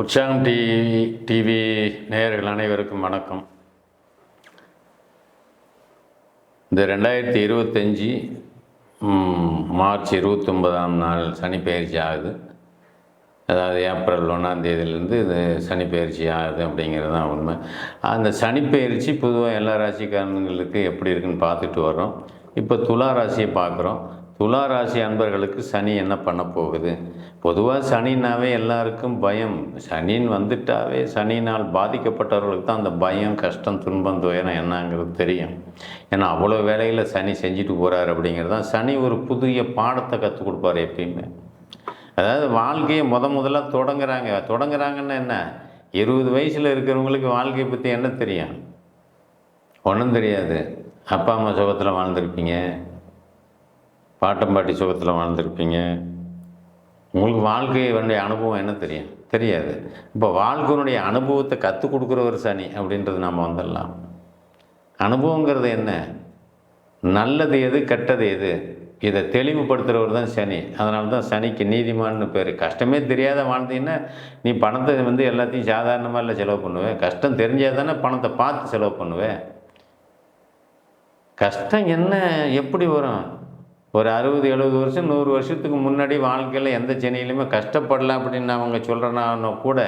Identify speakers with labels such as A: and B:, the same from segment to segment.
A: உற்சாகம் TV TV நேயர்கள் அனைவருக்கும் வணக்கம். இந்த ரெண்டாயிரத்தி இருபத்தஞ்சி மார்ச் இருபத்தொன்பதாம் நாள் சனி பயிற்சி ஆகுது. அதாவது ஏப்ரல் ஒன்றாம் தேதியிலேருந்து இது சனி பயிற்சி ஆகுது அப்படிங்கிறது தான் உண்மை. அந்த சனி பயிற்சி பொதுவாக எல்லா ராசிக்காரங்களுக்கு எப்படி இருக்குன்னு பார்த்துட்டு வரோம் இப்போ துலா ராசியை பார்க்குறோம். துலா ராசி அன்பர்களுக்கு சனி என்ன பண்ண போகுது? பொதுவாக சனினாவே எல்லாருக்கும் பயம். சனின்னு வந்துட்டாவே சனினால் பாதிக்கப்பட்டவர்களுக்கு தான் அந்த பயம் கஷ்டம் துன்பம் துயரம் என்னங்கிறது தெரியும். ஏன்னா அவ்வளோ வேலையில் சனி செஞ்சுட்டு போகிறார் அப்படிங்கிறது தான். சனி ஒரு புதிய பாடத்தை கற்றுக் கொடுப்பார் எப்பயுமே. அதாவது வாழ்க்கையை முத முதல்ல தொடங்குறாங்க. தொடங்குறாங்கன்னா என்ன? இருபது வயசில் இருக்கிறவங்களுக்கு வாழ்க்கையை பற்றி என்ன தெரியும்? ஒன்றும் தெரியாது. அப்பா அம்மா சுகத்தில் வாழ்ந்திருப்பீங்க. பாட்டம் பாட்டி சுகத்தில் வாழ்ந்திருப்பீங்க. உங்களுக்கு வாழ்க்கையினுடைய அனுபவம் என்ன தெரியும்? தெரியாது. இப்போ வாழ்க்கையினுடைய அனுபவத்தை கற்றுக் கொடுக்குறவர் சனி அப்படின்றது நாம் வந்துடலாம். அனுபவங்கிறது என்ன? நல்லது எது கெட்டது எது? இதை தெளிவுபடுத்துகிறவர் தான் சனி. அதனால தான் சனிக்கு நீதிமான்னு பேர். கஷ்டமே தெரியாத வாழ்ந்தீங்கன்னா நீ பணத்தை வந்து எல்லாத்தையும் சாதாரணமாக இல்லை செலவு பண்ணுவேன் கஷ்டம் தெரிஞ்சால் தானே பணத்தை பார்த்து செலவு பண்ணுவேன் கஷ்டம் என்ன? எப்படி வரும்? ஒரு அறுபது எழுபது வருஷம் நூறு வருஷத்துக்கு முன்னாடி வாழ்க்கையில் எந்த சென்னையிலுமே கஷ்டப்படல அப்படின்னு அவங்க சொல்கிறனா கூட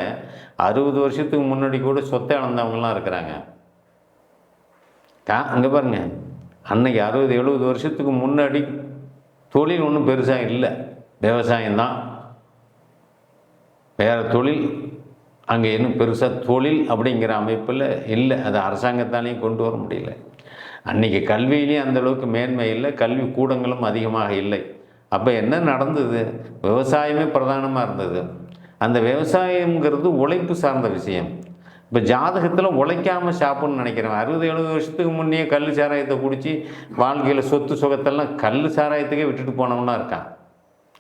A: அறுபது வருஷத்துக்கு முன்னாடி கூட சொத்தை இழந்தவங்களாம் இருக்கிறாங்க. கா அங்கே பாருங்க. அன்னைக்கு அறுபது எழுபது வருஷத்துக்கு முன்னாடி தொழில் ஒன்றும் பெருசாக இல்லை. விவசாயம்தான் வேறு தொழில் அங்கே இன்னும் பெருசாக தொழில் அப்படிங்கிற அமைப்பில் இல்லை. அது அரசாங்கத்தாலேயும் கொண்டு வர முடியல. அன்றைக்கி கல்வியிலையும் அந்தளவுக்கு மேன்மை இல்லை கல்வி கூடங்களும் அதிகமாக இல்லை. அப்போ என்ன நடந்தது? விவசாயமே பிரதானமாக இருந்தது. அந்த விவசாயங்கிறது உழைப்பு சார்ந்த விஷயம். இப்போ ஜாதகத்தில் உழைக்காமல் சாப்பிட்ணுன்னு நினைக்கிறேன் அறுபது எழுபது வருஷத்துக்கு முன்னே கல் சாராயத்தை குடித்து வாழ்க்கையில் சொத்து சுகத்தெல்லாம் கல் சாராயத்துக்கே விட்டுட்டு போனவனா இருக்கான்.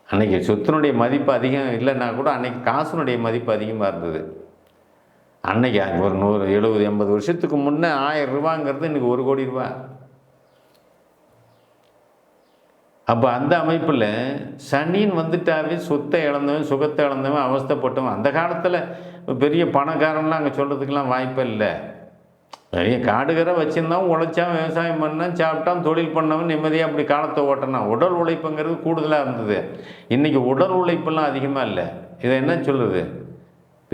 A: அன்றைக்கி சொத்தினுடைய மதிப்பு அதிகம் இல்லைன்னா கூட அன்றைக்கி காசுனுடைய மதிப்பு அதிகமாக இருந்தது. அன்னைக்கு ஒரு நூறு எழுபது எண்பது வருஷத்துக்கு முன்னே ஆயிரம் ரூபாங்கிறது இன்றைக்கி ஒரு கோடி ரூபா. அப்போ அந்த அமைப்பில் சனின்னு வந்துட்டாவே சொத்தை இழந்தவன் சுகத்தை இழந்தவன் அவஸ்தைப்பட்டவன். அந்த காலத்தில் பெரிய பணக்காரன்லாம் அங்கே சொல்கிறதுக்கெல்லாம் வாய்ப்பே இல்லை. பெரிய காடுகரை வச்சுருந்தான் உழைச்சான் விவசாயம் பண்ணான் சாப்பிட்டான் தொழில் பண்ணவன் நிம்மதியாக அப்படி காலத்தை ஓட்டினான். உடல் உழைப்புங்கிறது கூடுதலாக இருந்தது. இன்றைக்கி உடல் உழைப்பெல்லாம் அதிகமாக இல்லை. இதை என்ன சொல்கிறது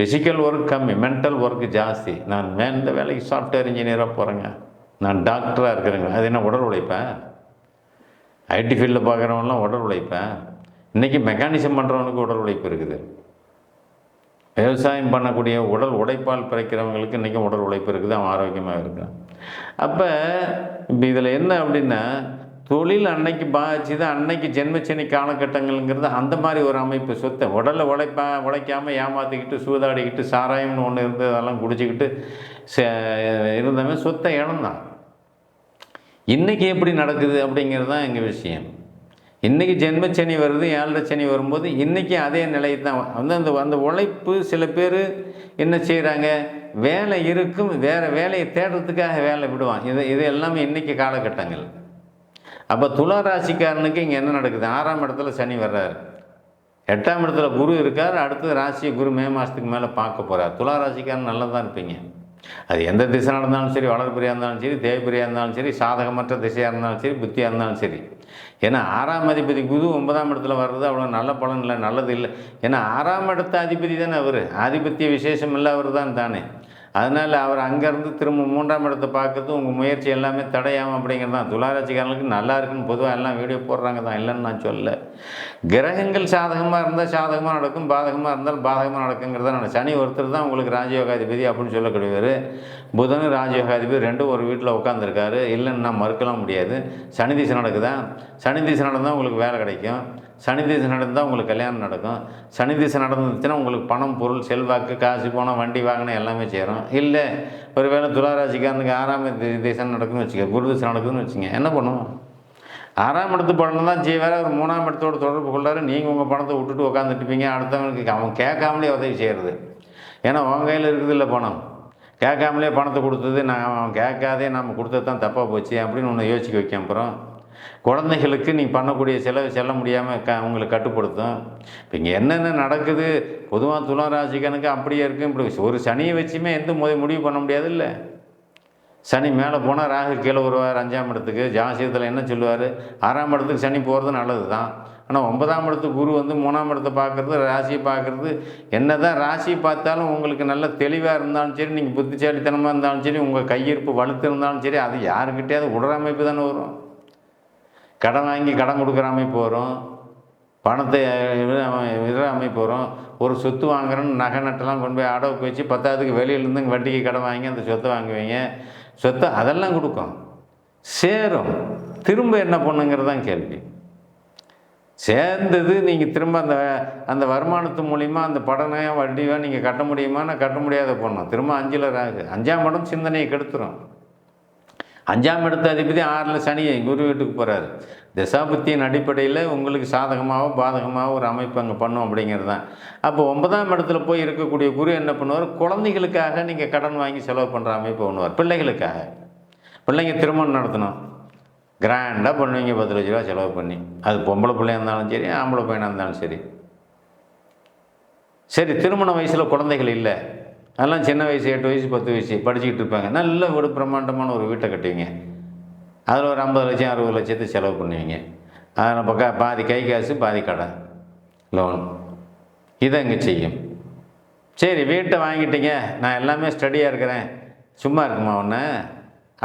A: ஃபிசிக்கல் ஒர்க் கம்மி மென்டல் ஒர்க் ஜாஸ்தி. நான் மே வேலைக்கு சாஃப்ட்வேர் இன்ஜினியராக போகிறேங்க நான் டாக்டராக இருக்கிறேங்க. அது என்ன உடல் உழைப்பேன் ஐடி ஃபீல்டில் பார்க்குறவங்களாம் உடல் உழைப்பேன் இன்றைக்கி மெக்கானிசம் பண்ணுறவனுக்கு உடல் உழைப்பு இருக்குது. விவசாயம் பண்ணக்கூடிய உடல் உழைப்பால் பிறக்கிறவங்களுக்கு இன்றைக்கும் உடல் உழைப்பு இருக்குது. அவன் ஆரோக்கியமாக இருக்கான். அப்போ இப்போ இதில் என்ன அப்படின்னா தொழில் அன்னைக்கு பாதிச்சுது அன்னைக்கு ஜென்மச்சனி காலகட்டங்கள்ங்கிறது அந்த மாதிரி ஒரு அமைப்பு. சொத்தை உடலை உழைப்பா உழைக்காமல் ஏமாற்றிக்கிட்டு சூதாடிக்கிட்டு சாராயம்னு ஒன்று இருந்து அதெல்லாம் குடிச்சிக்கிட்டு இருந்தவன் சொத்தை இழந்தான். இன்றைக்கி எப்படி நடக்குது அப்படிங்கிறது தான் எங்கள் விஷயம். இன்றைக்கி ஜென்மச்சனி வருது ஏழரை சனி வரும்போது இன்றைக்கி அதே நிலை தான் வந்து அந்த அந்த உழைப்பு சில பேர் என்ன செய்கிறாங்க வேலை இருக்கும் வேறு வேலையை தேடுறதுக்காக வேலை விடுவான். இது இது எல்லாமே இன்றைக்கி காலகட்டங்கள். அப்போ துலா ராசிக்காரனுக்கு இங்கே என்ன நடக்குது? ஆறாம் இடத்துல சனி வர்றாரு. எட்டாம் இடத்துல குரு இருக்கார். அடுத்தது ராசியை குரு மே மாதத்துக்கு மேலே பார்க்க போகிறார் துலா ராசிக்காரன் நல்லா தான் இருப்பீங்க. அது எந்த திசை நடந்தாலும் சரி வளர்பிரியாக இருந்தாலும் சரி தேய்பிரியாக இருந்தாலும் சரி சாதகமற்ற திசையாக இருந்தாலும் சரி புத்தியாக இருந்தாலும் சரி. ஏன்னா ஆறாம் அதிபதி குரு ஒன்பதாம் இடத்துல வர்றது அவ்வளோ நல்ல பலன் இல்லை நல்லது இல்லை. ஏன்னா ஆறாம் இடத்த அதிபதி தானே அவர். ஆதிபத்திய விசேஷம் இல்லை அவர் தான் தானே. அதனால் அவர் அங்கேருந்து திரும்ப மூன்றாம் இடத்தை பார்க்கறது உங்கள் முயற்சி எல்லாமே தடையாமல் அப்படிங்கிறது தான். துளாராட்சிக்காரங்களுக்கு நல்லா இருக்குன்னு பொதுவாக எல்லாம் வீடியோ போடுறாங்க தான். இல்லைன்னு நான் சொல்ல கிரகங்கள் சாதகமாக இருந்தால் சாதகமாக நடக்கும் பாதகமாக இருந்தால் பாதகமாக நடக்குங்கிறத நான் சனி ஒருத்தர் தான் உங்களுக்கு ராஜயோகாதிபதி அப்படின்னு சொல்லக்கூடியவர். புதன் ராஜயோகாதிபதி ரெண்டும் ஒரு வீட்டில் உட்காந்துருக்காரு இல்லைன்னு நான் மறுக்கலாம் முடியாது. சனி திசை நடக்குதா? சனி திசை நடந்தால் உங்களுக்கு வேலை கிடைக்கும். சனி திசை நடந்தால் உங்களுக்கு கல்யாணம் நடக்கும். சனி திசை நடந்துச்சுன்னா உங்களுக்கு பணம் பொருள் செல்வாக்கு காசு போனால் வண்டி வாங்கினா எல்லாமே சேரும். இல்லை ஒரு வேளை துளாராசிக்காரனுக்கு ஆறாம் திசை நடக்குதுன்னு வச்சுக்க குரு திசை நடக்குதுன்னு வச்சுங்க என்ன பண்ணுவோம்? ஆறாம் இடத்து படம் தான் செய்வார். அவர் மூணாம் இடத்தோட தொடர்பு கொள்ளாரு நீங்கள் உங்கள் பணத்தை விட்டுட்டு உட்காந்துட்டுப்பீங்க அடுத்தவனுக்கு அவன் கேட்காமலே உதவி செய்கிறது ஏன்னா உன் கையில் இருக்குது இல்லை பணம். கேட்காமலே பணத்தை கொடுத்தது நான் அவன் கேட்காதே நம்ம கொடுத்தது தான் தப்பாக போச்சு அப்படின்னு ஒன்று யோசிக்க வைக்க அப்புறம் குழந்தைகளுக்கு நீங்கள் பண்ணக்கூடிய செலவு செல்ல முடியாமல் க உங்களை கட்டுப்படுத்தும். இப்போ இங்கே என்னென்ன நடக்குது? பொதுவாக துலாம் ராசிக்கனுக்கு அப்படியே இருக்கும் இப்படி ஒரு சனியை வச்சுமே எந்த முதல் முடிவு பண்ண முடியாது இல்லை சனி மேலே போனால் ராகு கீழே வருவார் அஞ்சாம் இடத்துக்கு. ஜாசியத்தில் என்ன சொல்லுவார்? ஆறாம் இடத்துக்கு சனி போகிறது நல்லது தான் ஆனால் ஒன்பதாம் இடத்துக்கு குரு வந்து மூணாம் இடத்தை பார்க்குறது ராசியை பார்க்குறது. என்ன தான் ராசி பார்த்தாலும் உங்களுக்கு நல்ல தெளிவாக இருந்தாலும் சரி நீங்கள் புத்திசாலித்தனமாக இருந்தாலும் சரி உங்கள் கையிருப்பு வலுத்து இருந்தாலும் சரி அது யாருக்கிட்டேயாவது விடுற அமைப்பு தானே வரும். கடன் வாங்கி கடன் கொடுக்குற அமைப்பு வரும். பணத்தை விடுற அமைப்பு வரும். ஒரு சொத்து வாங்குறோன்னு நகை நட்டெல்லாம் கொண்டு போய் அடவுக்கு வச்சு பத்தாவதுக்கு வெளியிலேருந்து இங்கே வட்டிக்கு கடன் வாங்கி அந்த சொத்தை வாங்குவீங்க. சொத்தை அதெல்லாம் கொடுக்கும். சேரும். திரும்ப என்ன பண்ணுங்கிறது தான் கேள்வி. சேர்ந்தது நீங்கள் திரும்ப அந்த அந்த வருமானத்து மூலிமா அந்த படனையோ வட்டியோ நீங்கள் கட்ட முடியுமான்னு கட்ட முடியாத பண்ணும் திரும்ப அஞ்சில் ராகு. அஞ்சாம் படம் சிந்தனையை கெடுத்துரும். அஞ்சாம் இடத்து அதிபதி ஆறில் சனி குரு வீட்டுக்கு போகிறாரு தசாபுத்தியின் அடிப்படையில் உங்களுக்கு சாதகமாகவோ பாதகமாகவோ ஒரு அமைப்பு அங்கே பண்ணும் அப்படிங்கிறது தான். அப்போ ஒன்பதாம் இடத்துல போய் இருக்கக்கூடிய குரு என்ன பண்ணுவார்? குழந்தைகளுக்காக நீங்கள் கடன் வாங்கி செலவு பண்ணுற அமைப்பு பண்ணுவார் பிள்ளைகளுக்காக. பிள்ளைங்க திருமணம் நடத்தணும். கிராண்டாக பண்ணுவீங்க பத்து லட்ச ரூபா செலவு பண்ணி. அது பொம்பளை பிள்ளையா இருந்தாலும் சரி ஆம்பளை பையனாக இருந்தாலும் சரி. சரி திருமண வயசில் குழந்தைகள் இல்லை. அதெல்லாம் சின்ன வயசு எட்டு வயசு பத்து வயசு படிச்சுக்கிட்டு இருப்பாங்க. நல்ல ஒரு பிரம்மாண்டமான ஒரு வீட்டை கட்டுவீங்க. அதில் ஒரு ஐம்பது லட்சம் அறுபது லட்சத்தை செலவு பண்ணுவீங்க. அதில் பக்கம் பாதி கை காசு பாதி கடன் லோன் இதை இங்கே செய்யும். சரி வீட்டை வாங்கிட்டீங்க. நான் எல்லாமே ஸ்டடியாக இருக்கிறேன். சும்மா இருக்குமா ஒன்று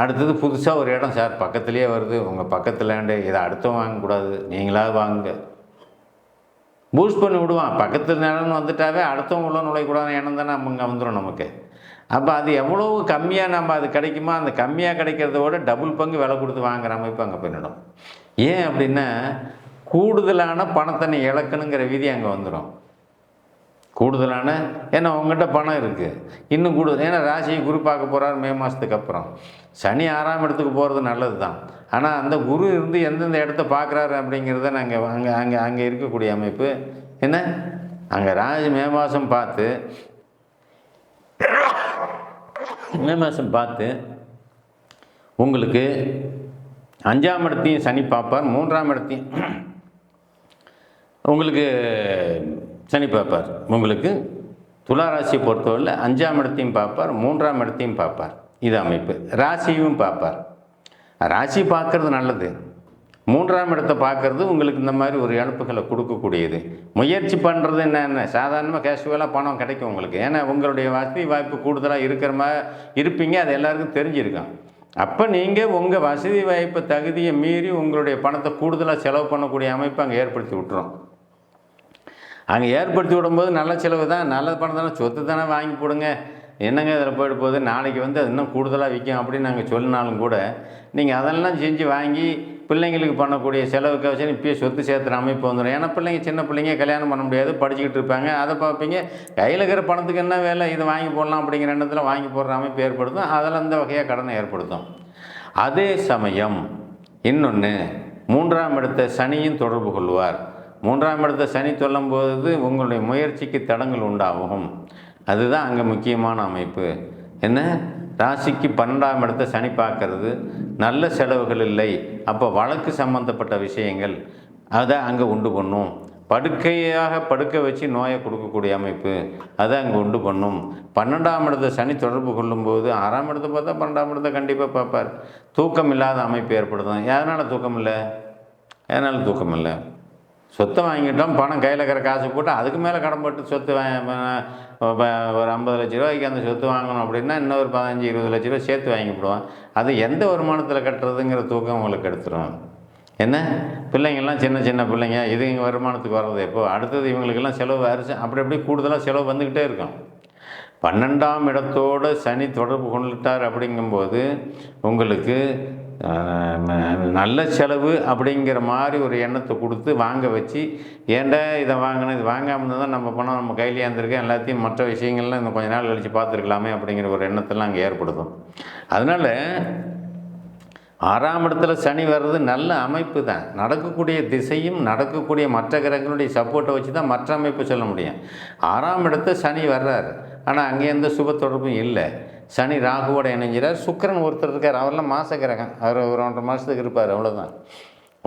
A: அடுத்தது புதுசாக ஒரு இடம் சார் பக்கத்துலேயே வருது. உங்கள் பக்கத்து லேண்டு இதை அடுத்தும் வாங்கக்கூடாது. நீங்களாவது வாங்குங்க. பூஸ்ட் பண்ணி விடுவான். பக்கத்து நிலம்னு வந்துட்டாவே அடுத்தவங்க உள்ள நுழையக்கூடாது எண்ணம் தானே அங்கே வந்துடும் நமக்கு. அப்போ அது எவ்வளோ கம்மியாக நம்ம அது கிடைக்குமோ அந்த கம்மியாக கிடைக்கிறத விட டபுள் பங்கு விலை கொடுத்து வாங்குற அமைப்பு அங்கே போயிடும் ஏன் அப்படின்னா கூடுதலான பணத்தை நீ இழக்கணுங்கிற விதி அங்கே வந்துடும் கூடுதலான ஏன்னா உங்ககிட்ட பணம் இருக்குது இன்னும் கூடுதல் ஏன்னா ராசியை குரு பார்க்க போகிறார் மே மாதத்துக்கு அப்புறம். சனி ஆறாம் இடத்துக்கு போகிறது நல்லது தான் ஆனால் அந்த குரு இருந்து எந்தெந்த இடத்த பார்க்குறாரு அப்படிங்கிறத நாங்கள் அங்கே அங்கே அங்கே இருக்கக்கூடிய அமைப்பு என்ன? அங்கே ராசி மே மாதம் பார்த்து மே மாதம் பார்த்து உங்களுக்கு அஞ்சாம் இடத்தையும் சனி பார்ப்பார் மூன்றாம் இடத்தையும் உங்களுக்கு சனி பார்ப்பார். உங்களுக்கு துளாராசியை பொறுத்தவரையில் அஞ்சாம் இடத்தையும் பார்ப்பார் மூன்றாம் இடத்தையும் பார்ப்பார். இது அமைப்பு. ராசியும் பார்ப்பார். ராசி பார்க்குறது நல்லது. மூன்றாம் இடத்தை பார்க்குறது உங்களுக்கு இந்த மாதிரி ஒரு இழப்புகளை கொடுக்கக்கூடியது. முயற்சி பண்ணுறது என்னென்ன சாதாரணமாக கேஷுவலாக பணம் கிடைக்கும் உங்களுக்கு. ஏன்னா உங்களுடைய வசதி வாய்ப்பு கூடுதலாக இருக்கிற மாதிரி இருப்பீங்க. அது எல்லாருக்கும் தெரிஞ்சிருக்கும். அப்போ நீங்கள் உங்கள் வசதி வாய்ப்பு தகுதியை மீறி உங்களுடைய பணத்தை கூடுதலாக செலவு பண்ணக்கூடிய அமைப்பை அங்கே ஏற்படுத்தி விட்டுரும். அங்கே ஏற்படுத்தி விடும்போது நல்ல செலவு தான். நல்ல பணம் தானே சொத்து தானே வாங்கி போடுங்க. என்னங்க இதில் போயிட்டு போகுது? நாளைக்கு வந்து அது இன்னும் கூடுதலாக விற்கும் அப்படின்னு நாங்கள் சொல்லினாலும் கூட நீங்கள் அதெல்லாம் செஞ்சு வாங்கி பிள்ளைங்களுக்கு பண்ணக்கூடிய செலவுக்கு வச்சு இப்பயே சொத்து சேர்த்துற அமைப்பு வந்துடும் ஏன்னா பிள்ளைங்க சின்ன பிள்ளைங்க கல்யாணம் பண்ண முடியாது படிச்சுக்கிட்டு இருப்பாங்க. அதை பார்ப்பீங்க. கையில் இருக்கிற பணத்துக்கு என்ன வேலை? இதை வாங்கி போடலாம் அப்படிங்கிற எண்ணத்தில் வாங்கி போடுற அமைப்பு ஏற்படுத்தும். அதில் அந்த வகையாக கடனை ஏற்படுத்தும். அதே சமயம் இன்னொன்று மூன்றாம் இடத்த சனியும் தொடர்பு கொள்வார். மூன்றாம் இடத்தை சனி சொல்லும்போது உங்களுடைய முயற்சிக்கு தடங்கள் உண்டாகும். அதுதான் அங்கே முக்கியமான அமைப்பு. என்ன? ராசிக்கு பன்னெண்டாம் இடத்தை சனி பார்க்கறது. நல்ல செலவுகள் இல்லை. அப்போ வழக்கு சம்பந்தப்பட்ட விஷயங்கள் அதை அங்கே உண்டு பண்ணும். படுக்கையாக படுக்க வச்சு நோயை கொடுக்கக்கூடிய அமைப்பு அதை அங்கே உண்டு பண்ணும். பன்னெண்டாம் இடத்தை சனி தொடர்பு கொள்ளும்போது ஆறாம் இடத்தை பார்த்தா பன்னெண்டாம் இடத்தை கண்டிப்பாக பார்ப்பார். தூக்கம் இல்லாத அமைப்பு ஏற்படுத்தும் எதனால் தூக்கம் இல்லை? எதனால் தூக்கம் இல்லை? சொத்தை வாங்கிட்டோம் பணம் கையில் இருக்கிற காசு போட்டு அதுக்கு மேலே கடன்பட்டு சொத்து ஒரு ஐம்பது லட்ச ரூபாய்க்கு அந்த சொத்து வாங்கணும் அப்படின்னா இன்னொரு பதினஞ்சு இருபது லட்ச ரூபா சேர்த்து வாங்கிவிடுவான் அது எந்த வருமானத்தில் கட்டுறதுங்கிற தூக்கம் உங்களுக்கு எடுத்துரும். என்ன? பிள்ளைங்கள்லாம் சின்ன சின்ன பிள்ளைங்க இது இங்கே வருமானத்துக்கு வர்றது எப்போ? அடுத்தது இவங்களுக்கெல்லாம் செலவு அரிசி அப்படி அப்படி கூடுதலாக செலவு வந்துக்கிட்டே இருக்கும். பன்னெண்டாம் இடத்தோடு சனி தொடர்பு கொண்டுட்டார் அப்படிங்கும்போது உங்களுக்கு நல்ல செலவு அப்படிங்கிற மாதிரி ஒரு எண்ணத்தை கொடுத்து வாங்க வச்சு ஏன்டா இதை வாங்கணும் இது வாங்காமல் இருந்தால் நம்ம பணம் நம்ம கையிலே இருந்திருக்கேன் எல்லாத்தையும் மற்ற விஷயங்கள்லாம் இன்னும் கொஞ்ச நாள் கழித்து பார்த்துருக்கலாமே அப்படிங்கிற ஒரு எண்ணத்தெல்லாம் அங்கே ஏற்படுத்தும். அதனால் ஆறாம் இடத்துல சனி வர்றது நல்ல அமைப்பு தான். நடக்கக்கூடிய திசையும் நடக்கக்கூடிய மற்ற கிரகங்களுடைய சப்போர்ட்டை வச்சு தான் மற்ற அமைப்பு சொல்ல முடியும். ஆறாம் இடத்துல சனி வர்றாரு. ஆனால் அங்கே எந்த சுப தொடர்பும் இல்லை. சனி ராகுவோட இணைஞ்சிறார். சுக்கரன் ஒருத்தர் இருக்கார். அவரெல்லாம் மாச கிரகம் அவர் ஒரு ஒன்றரை மாதத்துக்கு இருப்பார். அவ்வளோதான்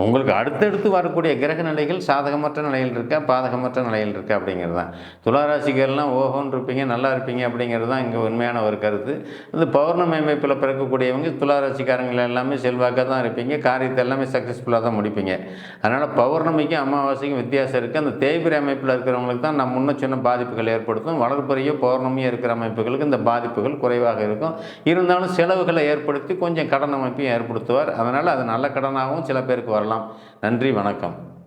A: உங்களுக்கு அடுத்தடுத்து வரக்கூடிய கிரக நிலைகள் சாதகமற்ற நிலையில் இருக்கா பாதகமற்ற நிலையில் இருக்கா அப்படிங்கிறது தான். துளாராசிகள்லாம் ஓஹோன்னு இருப்பீங்க நல்லா இருப்பீங்க அப்படிங்கிறது தான் இங்கே உண்மையான ஒரு கருத்து. இந்த பௌர்ணமி அமைப்பில் பிறக்கக்கூடியவங்க துளாராசிக்காரங்கள் எல்லாமே செல்வாக்காக தான் இருப்பீங்க காரியத்தை எல்லாமே சக்ஸஸ்ஃபுல்லாக தான் முடிப்பீங்க. அதனால் பௌர்ணமிக்கும் அமாவாசைக்கும் வித்தியாசம் இருக்குது அந்த தேய்பிரி அமைப்பில் இருக்கிறவங்களுக்கு தான் நம்ம முன்ன சின்ன பாதிப்புகள் ஏற்படுத்தும். வளர்ப்புறையோ பௌர்ணமியோ இருக்கிற அமைப்புகளுக்கு இந்த பாதிப்புகள் குறைவாக இருக்கும். இருந்தாலும் செலவுகளை ஏற்படுத்தி கொஞ்சம் கடன் அமைப்பையும் ஏற்படுத்துவார். அதனால் அது நல்ல கடனாகவும் சில பேருக்கு வரலாம். நன்றி வணக்கம்.